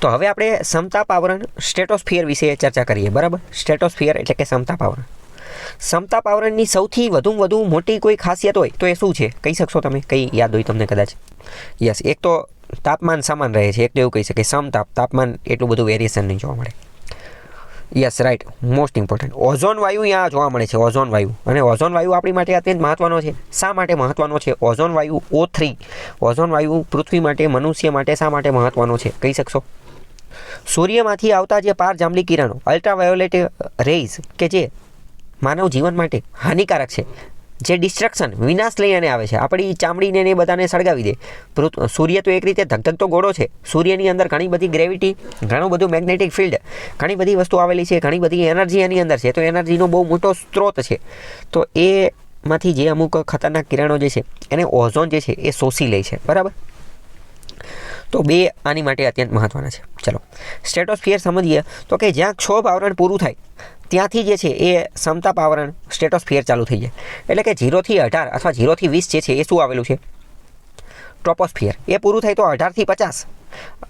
તો હવે આપણે સમતાપ આવરણ સ્ટેટોસ્ફિયર વિશે ચર્ચા કરીએ, બરાબર? સ્ટેટોસ્ફિયર એટલે કે સમતાપાવરણ સમતાપાવરણની સૌથી વધુમાં વધુ મોટી કોઈ ખાસિયત હોય તો એ શું છે? કહી શકશો તમે? કઈ યાદ હોય તમને કદાચ? યસ, એક તો તાપમાન સમાન રહે છે, એક તો એવું કહી શકે સમતાપ તાપમાન એટલું બધું વેરિએશન નહીં જોવા મળે. Yes, right. Most important. Ozone વાયુ અહીંયા જોવા મળે છે, ઓઝોન વાયુ. અને ઓઝોન વાયુ આપણી માટે અત્યંત મહત્વનો છે. શા માટે મહત્વનો છે? ઓઝોન વાયુ ઓ થ્રી. ઓઝોન વાયુ પૃથ્વી માટે, મનુષ્ય માટે શા માટે મહત્વનો છે? કહી શકશો? સૂર્યમાંથી આવતા જે પાર જાંબલી કિરણો અલ્ટ્રાવાયોલેટ રેઝ કે જે માનવ જીવન માટે હાનિકારક છે, જે ડિસ્ટ્રક્શન વિનાશ લઈને આવે છે. આપણી ચામડીને એ બધાને સળગાવી દે. પૃથ- સૂર્ય તો એક રીતે ધગધગતો ગોળો છે. સૂર્યની અંદર ઘણી બધી ગ્રેવિટી ઘણું બધું મેગ્નેટિક ફિલ્ડ ઘણી બધી વસ્તુ આવેલી છે, ઘણી બધી એનર્જી એની અંદર છે. તો એનર્જીનો બહુ મોટો સ્ત્રોત છે. તો એમાંથી જે અમુક ખતરનાક કિરણો જે છે, એને ઓઝોન જે છે, એ શોષી લે છે. બરાબર? તો બે આની માટે અત્યંત મહત્વના છે. ચલો સ્ટેટોસ્ફિયર સમજીએ તો કે જ્યાં ક્ષોભ આવરણ પૂરું થાય, ત્યાંથી જે છે એ સમતાપ આવરણ સ્ટેટોસ્ફિયર ચાલુ થઈ જાય. એટલે કે જીરોથી અઢાર અથવા જીરોથી વીસ જે છે એ શું આવેલું છે? ટ્રોપોસ્ફિયર એ પૂરું થાય તો અઢારથી પચાસ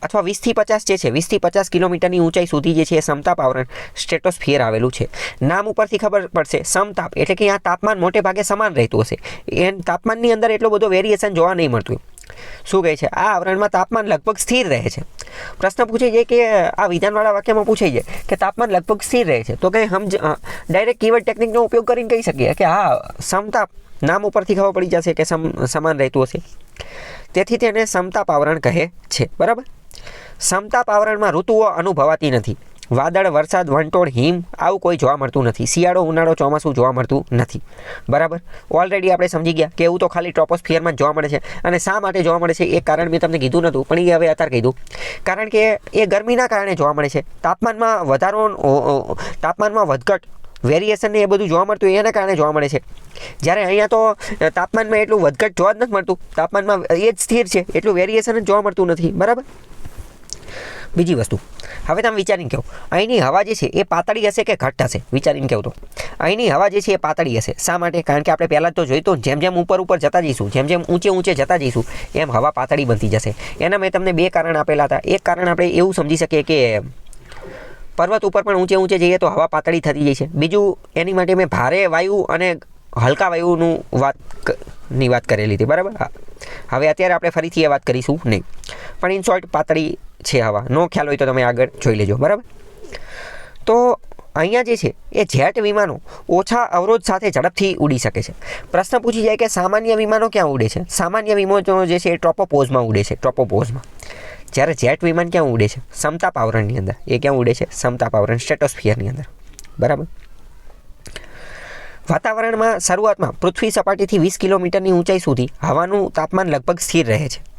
અથવા વીસથી પચાસ જે છે વીસથી પચાસ કિલોમીટરની ઊંચાઈ સુધી જે છે એ સમતાપ આવરણ સ્ટેટોસ્ફિયર આવેલું છે. નામ ઉપરથી ખબર પડશે, સમતાપ. એટલે કે અહીંયા તાપમાન મોટે ભાગે સમાન રહેતું હશે. એ તાપમાનની અંદર એટલો બધો વેરિએશન જોવા નહીં મળતું શું કહે છે? આ આવરણમાં તાપમાન લગભગ સ્થિર રહે છે. પ્રશ્ન પૂછે છે કે આ વિધાનવાળા વાક્યમાં પૂછે છે કે તાપમાન લગભગ સ્થિર રહે છે. તો કંઈ હમ ડાયરેક્ટ કીવર્ડ ટેકનિકનો ઉપયોગ કરીને કહી શકીએ કે હા, સમતાપ નામ ઉપરથી ખબર પડી જશે કે સમ, સમાન રહેતું હશે. તેથી તેને સમતાપ આવરણ કહે છે. બરાબર? સમતાપ આવરણમાં ઋતુઓ અનુભવાતી નથી. વાદળ, વરસાદ, વંટોળ, હિમ, આવું કોઈ જોવા મળતું નથી. શિયાળો, ઉનાળો ચોમાસું જોવા મળતું નથી. બરાબર? ઓલરેડી આપણે સમજી ગયા કે એવું તો ખાલી ટ્રોપોસ્ફિયરમાં જોવા મળે છે. અને શા માટે જોવા મળે છે? એ કારણ મેં તમને કીધું નહોતું પણ એ હવે અત્યારે કીધું. કારણ કે એ ગરમીના કારણે જોવા મળે છે. તાપમાનમાં વધારો તાપમાનમાં વધઘટ વેરિએશન ને એ બધું જોવા મળતું, એના કારણે જોવા મળે છે. જ્યારે અહીંયા તો તાપમાનમાં એટલું વધઘટ જોવા જ નથી મળતું. તાપમાનમાં એ જ સ્થિર છે. એટલું વેરિએશન જ જોવા મળતું નથી. બરાબર? બીજી વસ્તુ. હવે તમે વિચારીને કહો, અહીંની હવા જે છે એ પાતળી હશે કે ઘટ્ટ હશે? વિચારીને કહો તો. અહીંની હવા જે છે એ પાતળી હશે. શા માટે? કારણ કે આપણે પહેલાં તો જોઈતો જેમ જેમ ઉપર ઉપર જતા જઈશું, જેમ જેમ ઊંચે ઊંચે જતા જઈશું, એમ હવા પાતળી બનતી જશે. એના મેં તમને બે કારણ આપેલા હતા. એક કારણ આપણે એવું સમજી શકીએ કે પર્વત ઉપર પણ ઊંચે ઊંચે જઈએ તો હવા પાતળી થતી જાય છે. બીજું, એની માટે મેં ભારે વાયુ અને હલકા વાયુનું વાતની વાત કરેલી હતી. બરાબર. હવે અત્યારે આપણે ફરીથી એ વાત કરીશું નહીં. પણ ઇન શોર્ટ પાતળી છે આવા. નો ખ્યાલ હોય તો તમે આગળ જોઈ લેજો, બરાબર? તો અહીંયા જે છે, એ જેટ વિમાનો ઓછા અવરોધ સાથે ઝડપથી ઉડી શકે છે. પ્રશ્ન પૂછી જાય કે સામાન્ય વિમાનો ક્યાં ઉડે છે? સામાન્ય વિમાનો જે છે એ ટ્રોપોપોઝમાં ઉડે છે, ટ્રોપોપોઝમાં. જ્યારે જેટ વિમાન ક્યાં ઉડે છે? સમતા પાવરણની અંદર. એ ક્યાં ઉડે છે? સમતા પાવરણ સ્ટેટોસ્ફિયરની અંદર. બરાબર? વાતાવરણમાં શરૂઆતમાં પૃથ્વી સપાટીથી વીસ કિલોમીટરની ઊંચાઈ સુધી હવાનું તાપમાન લગભગ સ્થિર રહે છે.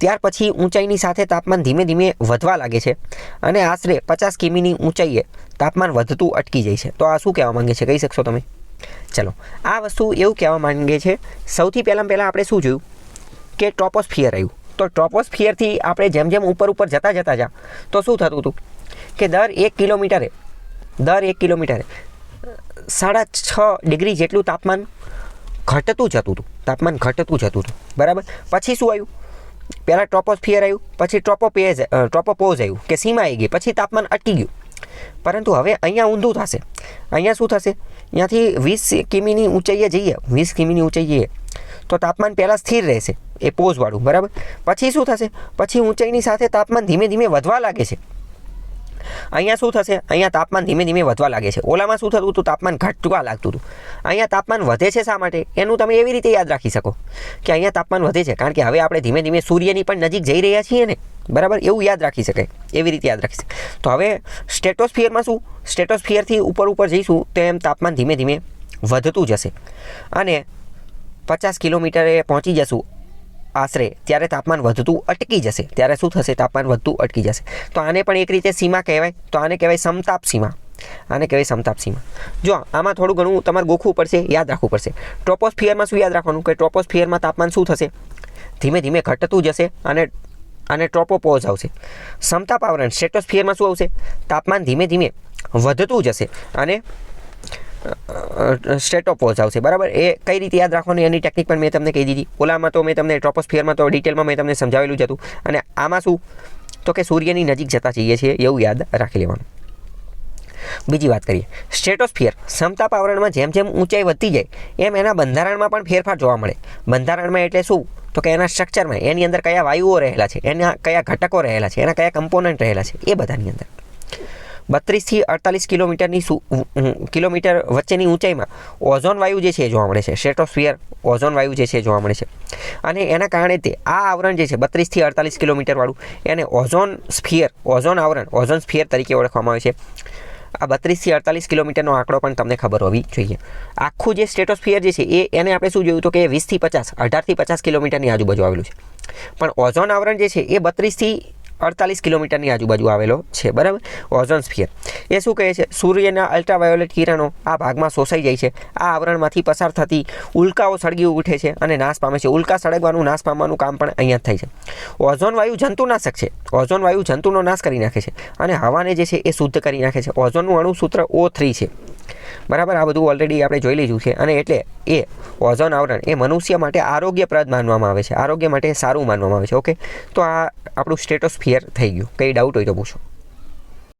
ત્યાર પછી ઊંચાઈની સાથે તાપમાન ધીમે ધીમે વધવા લાગે છે અને આશરે પચાસ કિમીની ઊંચાઈએ તાપમાન વધતું અટકી જાય છે. તો આ શું કહેવા માંગે છે? કહી શકશો તમે? ચલો, આ વસ્તુ એવું કહેવા માંગે છે, સૌથી પહેલાં પહેલાં આપણે શું જોયું? કે ટ્રોપોસ્ફિયર આવ્યું. તો ટ્રોપોસ્ફિયરથી આપણે જેમ જેમ ઉપર ઉપર જતા જતા જા, તો શું થતું હતું? કે દર એક કિલોમીટરે, દર એક કિલોમીટરે સાડા છ ડિગ્રી જેટલું તાપમાન ઘટતું જતું હતું. તાપમાન ઘટતું જતું હતું. બરાબર? પછી શું આવ્યું? પહેલાં ટ્રોપોસ્ફિયર આવ્યું, પછી ટ્રોપોપેઝ ટ્રોપોપોઝ આવ્યું, કે સીમા આવી ગઈ, પછી તાપમાન અટકી ગયું. પરંતુ હવે અહીંયા ઊંધું થશે. અહીંયા શું થશે? અહીંયાથી વીસ કિમીની ઊંચાઈએ જઈએ, વીસ કિમીની ઊંચાઈએ, તો તાપમાન પહેલાં સ્થિર રહેશે, એ પોઝવાળું બરાબર? પછી શું થશે? પછી ઊંચાઈની સાથે તાપમાન ધીમે ધીમે વધવા લાગે છે. અહીંયા શું થશે? અહીંયા તાપમાન ધીમે ધીમે વધવા લાગે છે. ઓલામાં શું થતું હતું? તાપમાન ઘટવા લાગતું હતું. અહીંયા તાપમાન વધે છે શા માટે? એનું તમે એવી રીતે યાદ રાખી શકો કે અહીંયા તાપમાન વધે છે. કારણ કે હવે આપણે ધીમે ધીમે સૂર્યની પણ નજીક જઈ રહ્યા છીએ ને. બરાબર? એવું યાદ રાખી શકાય. એવી રીતે યાદ રાખી શકાય. તો હવે સ્ટેટોસ્ફિયરમાં શું? સ્ટેટોસ્ફિયરથી ઉપર ઉપર જઈશું તો એમ તાપમાન ધીમે ધીમે વધતું જશે. અને પચાસ કિલોમીટરે પહોંચી જશું. આશરે, ત્યારે તાપમાન વધતું અટકી જશે. ત્યારે શું થશે? તાપમાન વધતું અટકી જશે. તો આને પણ એક રીતે સીમા કહેવાય. તો આને કહેવાય સમતાપ સીમા. આને કહેવાય સમતાપ સીમા. જો આમાં થોડું ઘણું તમારે ગોખવું પડશે, યાદ રાખવું પડશે. ટ્રોપોસ્ફિયરમાં શું યાદ રાખવાનું? કે ટ્રોપોસ્ફિયરમાં તાપમાન શું થશે? ધીમે ધીમે ઘટતું જશે અને અને ટ્રોપોપોઝ આવશે. સમતાપ આવરણ સ્ટેટોસ્ફિયરમાં શું આવશે? તાપમાન ધીમે ધીમે વધતું જશે અને સ્ટેટોપોઝ આવશે બરાબર? એ કઈ રીતે યાદ રાખવાની? એની ટેકનિક પણ મેં તમને કહી દીધી. ઓલામાં તો મેં તમને ટ્રોપોસ્ફિયરમાં તો ડિટેલમાં મેં તમને સમજાવેલું જ હતું. અને આમાં શું? તો કે સૂર્યની નજીક જતા જઈએ છીએ એવું યાદ રાખી લેવાનું. બીજી વાત કરીએ. સ્ટેટોસ્ફિયર સમતાપ આવરણમાં જેમ જેમ ઊંચાઈ વધતી જાય, એમ એના બંધારણમાં પણ ફેરફાર જોવા મળે. બંધારણમાં એટલે શું? તો કે એના સ્ટ્રક્ચરમાં એની અંદર કયા વાયુઓ રહેલા છે, એના કયા ઘટકો રહેલા છે, એના કયા કમ્પોનન્ટ રહેલા છે, એ બધાની અંદર. બત્રીસથી અડતાલીસ કિલોમીટરની કિલોમીટર વચ્ચેની ઊંચાઈમાં ઓઝોન વાયુ જે છે જોવા મળે છે. સ્ટ્રેટોસ્ફિયર ઓઝોન વાયુ જે છે જોવા મળે છે. અને એના કારણે તે આ આવરણ જે છે, બત્રીસથી અડતાલીસ કિલોમીટરવાળું, એને ઓઝોન સ્ફિયર, ઓઝોન આવરણ, ઓઝોન સ્ફિયર તરીકે ઓળખવામાં આવે છે. આ બત્રીસથી અડતાલીસ કિલોમીટરનો આંકડો પણ તમને ખબર હોવી જોઈએ. આખું જે સ્ટેટોસ્ફિયર જે છે એ એને આપણે શું જોયું તો કે વીસથી પચાસ, અઢારથી પચાસ કિલોમીટરની આજુબાજુ આવેલું છે. પણ ઓઝોન આવરણ જે છે એ બત્રીસથી અડતાલીસ કિલોમીટરની આજુબાજુ આવેલો છે, બરાબર? Ozone sphere. એ શું કહે છે? સૂર્યના અલ્ટ્રાવાયોલેટ કિરણો આ ભાગમાં શોષાઈ જાય છે. આ આવરણમાંથી પસાર થતી ઉલ્કાઓ સળગી ઉઠે છે અને નાશ પામે છે. ઉલ્કા સળગવાનું, નાશ પામવાનું કામ પણ અહીંયા થાય છે. ઓઝોન વાયુ જંતુનાશક છે. ઓઝોન વાયુ જંતુનો નાશ કરી નાખે છે અને હવાને જે છે એ શુદ્ધ કરી નાખે છે. ઓઝોનનું અણુસૂત્ર ઓ થ્રી છે. બરાબર, આ બધું ઓલરેડી આપણે જોઈ લીધું છે. અને એટલે એ ઓઝોન આવરણ એ મનુષ્ય માટે આરોગ્યપ્રદ માનવામાં આવે છે. આરોગ્ય માટે સારું માનવામાં આવે છે ઓકે તો આ આપણું સ્ટેટોસ્ફિયર થઈ ગયું. કંઈ ડાઉટ હોય તો પૂછો.